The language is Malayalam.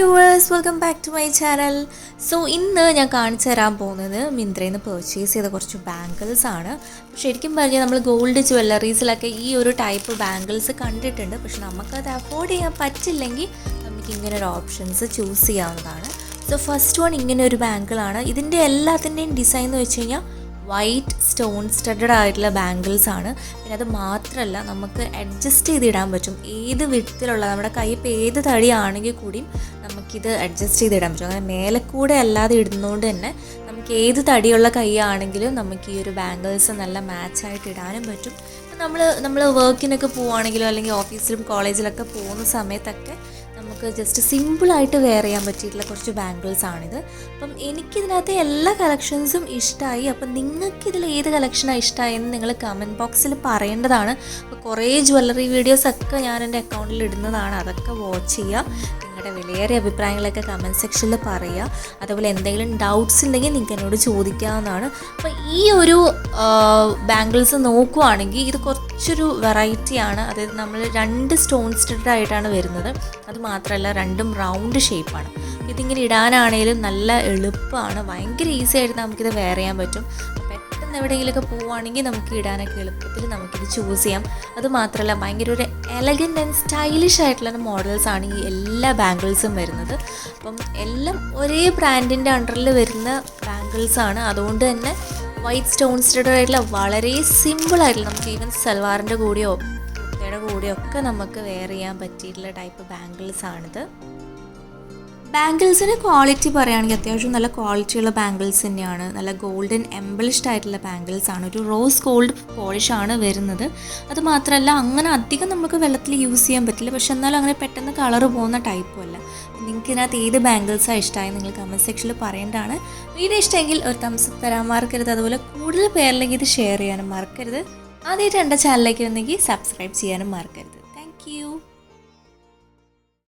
Viewers welcome back to my channel so ഇന്ന് ഞാൻ കാണിച്ചു തരാൻ പോകുന്നത് മിന്ത്രയിൽ നിന്ന് പർച്ചേസ് ചെയ്ത കുറച്ച് ബാംഗിൾസ് ആണ്. ശരിക്കും പറഞ്ഞാൽ നമ്മൾ ഗോൾഡ് ജ്വല്ലറീസിലൊക്കെ ഈ ഒരു ടൈപ്പ് ബാംഗിൾസ് കണ്ടിട്ടുണ്ട്. പക്ഷെ നമുക്കത് അഫോർഡ് ചെയ്യാൻ പറ്റില്ലെങ്കിൽ നമുക്ക് ഇങ്ങനെ ഒരു ഓപ്ഷൻസ് ചൂസ് ചെയ്യാവുന്നതാണ്. സോ ഫസ്റ്റ് വൺ ഇങ്ങനെ ഒരു ബാങ്കിളാണ് ഇതിന്റെ എല്ലാത്തിന്റെയും ഡിസൈൻ എന്ന് വെച്ച് കഴിഞ്ഞാൽ വൈറ്റ് സ്റ്റോൺ സ്റ്റഡഡ് ആയിട്ടുള്ള ബാംഗിൾസ് ആണ്. പിന്നെ അത് മാത്രമല്ല നമുക്ക് അഡ്ജസ്റ്റ് ചെയ്തിടാൻ പറ്റും. ഏത് വിധത്തിലുള്ള നമ്മുടെ കൈ ഇപ്പോൾ ഏത് തടിയാണെങ്കിൽ കൂടിയും നമുക്കിത് അഡ്ജസ്റ്റ് ചെയ്തിടാൻ പറ്റും. അങ്ങനെ മേലെ കൂടെ അല്ലാതെ ഇടുന്നതുകൊണ്ട് തന്നെ നമുക്ക് ഏത് തടിയുള്ള കൈയാണെങ്കിലും നമുക്ക് ഈ ഒരു ബാംഗിൾസ് നല്ല മാച്ചായിട്ട് ഇടാനും പറ്റും. നമ്മൾ നമ്മൾ വർക്കിനൊക്കെ പോവുകയാണെങ്കിലോ അല്ലെങ്കിൽ ഓഫീസിലും കോളേജിലൊക്കെ പോകുന്ന സമയത്തൊക്കെ നമുക്ക് ജസ്റ്റ് സിമ്പിളായിട്ട് വെയർ ചെയ്യാൻ പറ്റിയിട്ടുള്ള കുറച്ച് ബാംഗിൾസ് ആണിത്. അപ്പം എനിക്കിതിനകത്ത് എല്ലാ കളക്ഷൻസും ഇഷ്ടമായി അപ്പം നിങ്ങൾക്കിതിൽ ഏത് കളക്ഷനാണ് ഇഷ്ടമായെന്ന് നിങ്ങൾ കമന്റ് ബോക്സിൽ പറയേണ്ടതാണ്. അപ്പോൾ കുറേ ജ്വല്ലറി വീഡിയോസൊക്കെ ഞാൻ എന്റെ അക്കൗണ്ടിൽ ഇടുന്നതാണ്. അതൊക്കെ വാച്ച് ചെയ്യുക നിങ്ങളുടെ വിലയേറിയ അഭിപ്രായങ്ങളൊക്കെ കമന്റ് സെക്ഷനിൽ പറയുക അതുപോലെ എന്തെങ്കിലും ഡൗട്ട്സ് ഉണ്ടെങ്കിൽ നിങ്ങൾക്ക് എന്നോട് ചോദിക്കാവുന്നതാണ്. അപ്പോൾ ഈ ഒരു ബാംഗിൾസ് നോക്കുവാണെങ്കിൽ ഇത് കുറച്ചൊരു വെറൈറ്റിയാണ് അതായത് നമ്മൾ രണ്ട് സ്റ്റോൺ സ്റ്റഡ് ആയിട്ടാണ് വരുന്നത്. അത് മാത്രമല്ല രണ്ടും റൗണ്ട് ഷേപ്പാണ് ഇതിങ്ങനെ ഇടാനാണേലും നല്ല എളുപ്പമാണ് ഭയങ്കര ഈസി ആയിട്ട് നമുക്കിത് വെയർ ചെയ്യാൻ പറ്റും. പെട്ടെന്ന് എവിടെയെങ്കിലുമൊക്കെ പോവുകയാണെങ്കിൽ നമുക്ക് ഇടാനൊക്കെ എളുപ്പത്തിൽ നമുക്കിത് ചൂസ് ചെയ്യാം. അത് മാത്രമല്ല ഭയങ്കര ഒരു എലഗന്റ് ആൻഡ് സ്റ്റൈലിഷ് ആയിട്ടുള്ള മോഡൽസാണ് ഈ എല്ലാ ബാംഗിൾസും വരുന്നത്. അപ്പം എല്ലാം ഒരേ ബ്രാൻഡിന്റെ അണ്ടറിൽ വരുന്ന ബാംഗിൾസാണ് അതുകൊണ്ട് തന്നെ വൈറ്റ് സ്റ്റോൺ ആയിട്ടുള്ള വളരെ സിമ്പിളായിട്ടുള്ള നമുക്ക് ഈവൻ സൽവാറിന്റെ കൂടെയോ കുർത്തയുടെ കൂടെയോ ഒക്കെ നമുക്ക് വെയർ ചെയ്യാൻ പറ്റിയിട്ടുള്ള ടൈപ്പ് ബാംഗിൾസ് ആണിത്. ബാംഗിൾസിന് ക്വാളിറ്റി പറയുകയാണെങ്കിൽ അത്യാവശ്യം നല്ല ക്വാളിറ്റിയുള്ള ബാംഗിൾസ് തന്നെയാണ്. നല്ല ഗോൾഡൻ എംബിളിഷ്ഡ് ആയിട്ടുള്ള ബാംഗിൾസ് ആണ്. ഒരു റോസ് ഗോൾഡ് പോളിഷ് ആണ് വരുന്നത്. അതുമാത്രമല്ല അങ്ങനെ അധികം നമുക്ക് വെള്ളത്തിൽ യൂസ് ചെയ്യാൻ പറ്റില്ല. പക്ഷെ എന്നാലും അങ്ങനെ പെട്ടെന്ന് കളർ പോകുന്ന ടൈപ്പും അല്ല. നിങ്ങൾക്ക് ഇതിനകത്ത് ഏത് ബാംഗിൾസാണ് ഇഷ്ടമായി നിങ്ങൾ കമന്റ് സെക്ഷനിൽ പറയേണ്ടതാണ്. വീഡിയോ ഇഷ്ടമെങ്കിൽ ഒരു തംസ് തരാൻ മറക്കരുത്. അതുപോലെ കൂടുതൽ പേരിലേക്ക് ഇത് ഷെയർ ചെയ്യാനും മറക്കരുത്. ആദ്യമായിട്ട് എന്റെ ചാനലിലേക്ക് വന്നെങ്കിൽ സബ്സ്ക്രൈബ് ചെയ്യാനും മറക്കരുത്. താങ്ക്